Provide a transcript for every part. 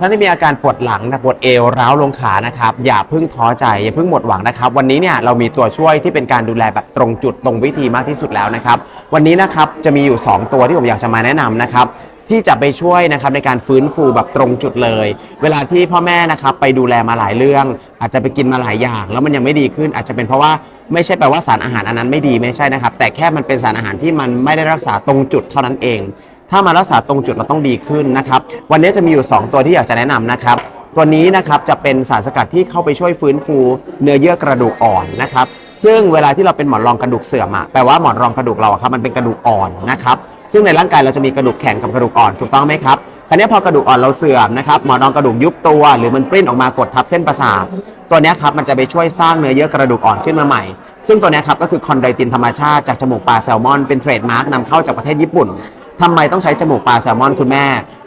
ท่านที่มีอาการปวดหลังนะปวดเอวร้าวลงขานะครับ อย่าเพิ่งท้อใจอย่าเพิ่งหมดหวังนะครับ วันนี้เนี่ยเรามีตัวช่วยที่เป็นการดูแลแบบตรงจุดตรงวิธีมากที่สุดแล้วนะครับ วันนี้นะครับจะมีอยู่ 2 ตัวที่ผมอยากจะมาแนะนำนะครับที่จะไปช่วยนะครับในการฟื้นฟูแบบตรงจุดเลย เวลาที่พ่อแม่นะครับไปดูแลมาหลายเรื่อง อาจจะไปกินมาหลายอย่าง แล้วมันยังไม่ดีขึ้น อาจจะเป็นเพราะว่าไม่ใช่แปลว่าสารอาหารอันนั้นไม่ดีไม่ใช่นะครับ แต่แค่มันเป็นสารอาหารที่มันไม่ได้รักษาตรงจุดเท่านั้นเอง ถ้ามารักษาตรงจุดเราต้องดีขึ้นนะครับ วันนี้จะมีอยู่ 2 ตัวที่อยากจะแนะนำนะครับ ตัวนี้นะครับจะเป็นสารสกัดที่เข้าไปช่วยฟื้นฟู เนื้อเยื่อกระดูกอ่อนนะครับ ซึ่งเวลาที่เราเป็นหมอนรองกระดูกเสื่อมอะแปลว่าหมอนรองกระดูกเราอะครับมันเป็นกระดูกอ่อนนะครับ ซึ่งในร่างกายเราจะมีกระดูกแข็งกับกระดูกอ่อนถูกต้องไหมครับคราวนี้พอกระดูกอ่อนเราเสื่อมนะครับหมอนรองกระดูกยุบตัว หรือมันปริ้นออกมากดทับเส้นประสาทตัวนี้ครับมันจะไปช่วยสร้างเนื้อเยื่อกระดูกอ่อนขึ้นมาใหม่ ซึ่งตัวนี้ครับก็คือคอนไดตินธรรมชาติจากจมูกปลาแซลมอนเป็นเทรดมาร์กนำเข้าจากประเทศญี่ปุ่น ทำไมต้องใช้จมูกปลาแซลมอนคุณแม่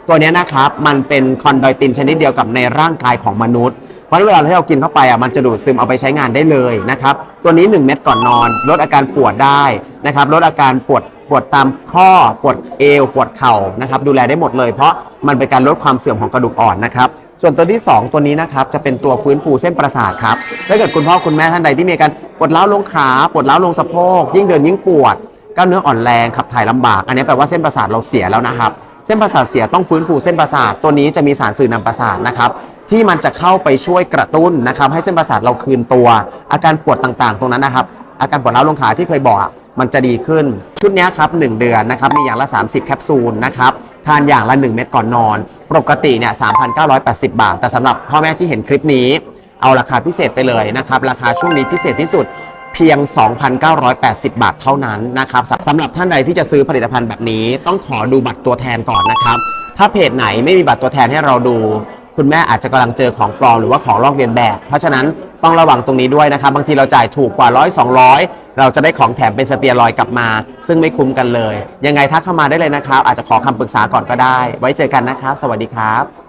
ตัวเนี้ยนะครับมันเป็นคอนไดตินชนิดเดียวกับในร่างกายของมนุษย์ เพราะฉะนั้นเวลาที่เรากินเข้าไปอะมันจะดูดซึมเอาไปใช้งานได้เลยนะครับ ตัวนี้ 1 เม็ดก่อนนอน ลดอาการปวดได้นะครับลดอาการปวดปวดตามข้อปวดเอวปวดเข่านะครับดูแลได้หมดเลย เพราะมันเป็นการลดความเสื่อมของกระดูกอ่อนนะครับส่วนตัวที่ 2 ตัวนี้นะครับจะเป็นตัวฟื้นฟูเส้นประสาทครับถ้าเกิดคุณพ่อคุณแม่ท่านใดที่มีอาการปวดร้าวลงขาปวดร้าวลงสะโพกยิ่งเดินยิ่งปวด กล้ามเนื้ออ่อนแรงขับถ่ายลำบาก อันนี้แปลว่าเส้นประสาทเราเสียแล้วนะครับ เส้นประสาทเสียต้องฟื้นฟูเส้นประสาทตัวนี้จะมีสารสื่อนำประสาทนะครับที่มันจะเข้าไปช่วยกระตุ้นนะครับให้เส้นประสาทเราคืนตัว อาการปวดต่างๆ ตรงนั้นนะครับ อาการปวดร้าวลงขาที่เคยบอกมันจะดีขึ้น ชุดนี้ครับ1เดือนนะครับมีอย่างละ 30 แคปซูลนะครับทานอย่างละ 1 เม็ดก่อนนอน ปกติเนี่ย3,980 บาท แต่สำหรับพ่อแม่ที่เห็นคลิปนี้ เอาราคาพิเศษไปเลยนะครับ ราคาช่วงนี้พิเศษที่สุด เพียง 2,980 บาทเท่านั้นนะครับสำหรับท่านใดที่จะซื้อผลิตภัณฑ์แบบนี้ ต้องขอดูบัตรตัวแทนก่อนนะครับ ถ้าเพจไหนไม่มีบัตรตัวแทนให้เราดู คุณแม่อาจจะกำลังเจอของปลอมหรือว่าของลอกเลียนแบบ เพราะฉะนั้นต้องระวังตรงนี้ด้วยนะครับ บางทีเราจ่ายถูกกว่าร้อยสองเราจะได้ของแถมเป็นสเตียรอยกลับมา ซึ่งไม่คุ้มกันเลย ยังไงทักเข้ามาได้เลยนะครับ อาจจะขอคำปรึกษาก่อนก็ได้ ไว้เจอกันนะครับ สวัสดีครับ